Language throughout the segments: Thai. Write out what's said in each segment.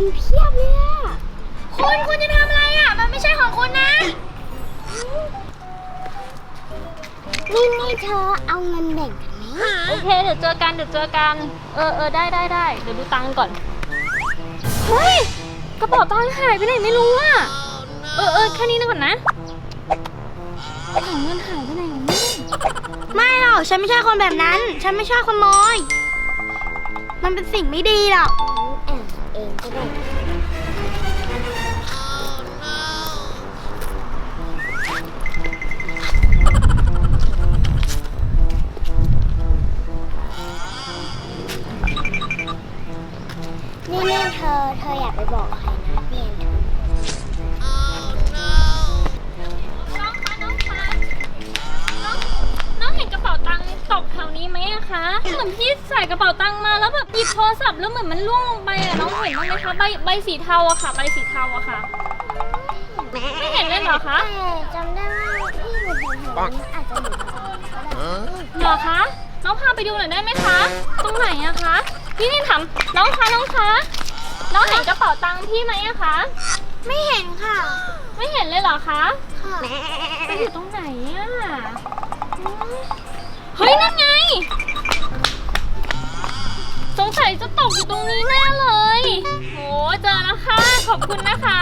คุณคุณจะทำอะไรอะ มันไม่ใช่ของคุณนะ นี่นี่เธอเอาเงินแบ่งกันไหมโอเค เดี๋ยวเจอกัน เดี๋ยวเจอกัน เออเออได้ได้ได้เดี๋ยวดูตังค์ก่อน เฮ้ย กระเป๋าตังค์หายไปไหนไม่รู้อะ เออเออแค่นี้นะก่อนนะของเงินหายไปไหนวะเนี่ยไม่หรอกฉันไม่ใช่คนแบบนั้น ฉันไม่ชอบขโมย มันเป็นสิ่งไม่ดีหรอกแอบ เองก็ได้นี่เนี่เธอ เธออย่าไปบอกใครนะเพี่แอนน้ ไหมอะคะ เหมือนพี่ใส่กระเป๋าตังค์มาแล้วแบบหยิบโทรศัพท์แล้วเหมือนมันล่วงลงไปอะน้องเห็นบ้างไหมคะใบใบสีเทาอะค่ะ ใบสีเทาอะค่ะ ไม่เห็นเลยเหรอคะ แต่จำได้ว่าพี่อยู่แถวๆนี้อาจจะอยู่ตรงนี้ก็ได้เหรอคะ น้องพาไปดูหน่อยได้ไหมคะ ตรงไหนอะคะ พี่นี่ถามน้องคะน้องคะ น้องเห็นกระเป๋าตังค์พี่ไหมอะคะ ไม่เห็นค่ะ ไม่เห็นเลยเหรอคะ ค่ะ ไปอยู่ตรงไหนอะเฮ้ย นั่นไง สงสัยจะตกอยู่ตรงนี้แน่เลย โห เจอแล้วค่ะ ขอบคุณนะคะ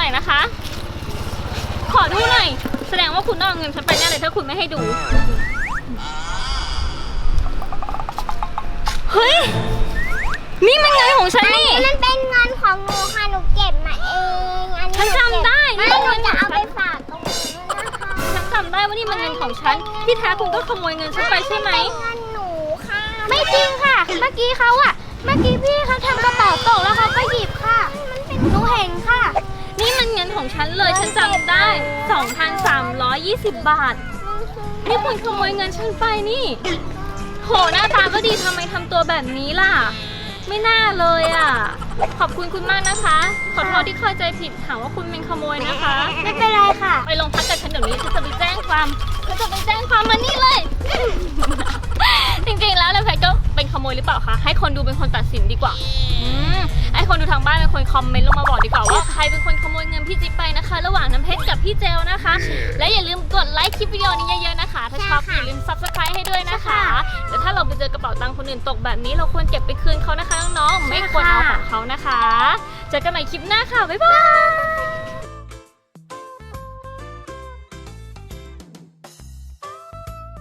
หน่อยนะคะ ขอดูหน่อย แสดงว่าคุณต้องเอาเงินฉันไปแน่เลยถ้าคุณไม่ให้ดู เฮ้ย นี่มันเงินของฉันนี่ มันเป็นเงินของหนูค่ะ หนูเก็บมาเอง อันนี้ฉันจำได้ไม่นี่หมันนูเงินจะของเอาฉัไปนฝากตรงนี้นะคะฉันจำได้ว่านี่มันเงินของฉัน ที่แท้คุณก็ขโมยเงินฉันไปใช่ไหมเงินหนูค่ะ ไม่จริงค่ะ เมื่อกี้เขาอะเมื่อกี้พี่เขาทำกระเป๋าตกแล้วเขาก็หยิบค่ะ หนูเห็นค่ะ นี่มันเงินของฉันเลย ฉันจำได้ 2,320 บาท นี่คุณขโมยเงินฉันไปนี่ โห หน้าตาก็ดีทำไมทำตัวแบบนี้ล่ะ ไม่น่าเลยอะ ขอบคุณคุณมากนะคะ ขอโทษที่เข้าใจผิดหาว่าคุณเป็นขโมยนะคะ ไม่เป็นไรค่ะ ไปโรงพักกับฉันเดี๋ยวนี้ฉันจะไปแจ้งความฉันจะไปแจ้งความมานี่เลย จริงๆแล้วเลยแพทก็เป็น ขโมยหรือเปล่าคะ ให้คนดูเป็นคนตัดสินดีกว่าอืมให้คนดูทางบ้านเป็นคนคอมเมนต์ลงมาบอกดีกว่าว่าใครเป็นคนขโมยเงินพี่จิ๊บไปนะคะ ระหว่างน้ำเพชรกับพี่เจลนะคะ และอย่าลืมกดไลค์คลิปวิดีโอนี้เยอะๆนะคะ ถ้าชอบอย่าลืม subscribe ให้ด้วยนะคะแต่ถ้าเราไปเจอกระเป๋าตังค์คนอื่นตกแบบนี้เราควรเก็บไปคืนเขานะคะน้องๆไม่ควรเอาของเขานะคะ เจอกันใหม่คลิปหน้าค่ะบ๊ายบาย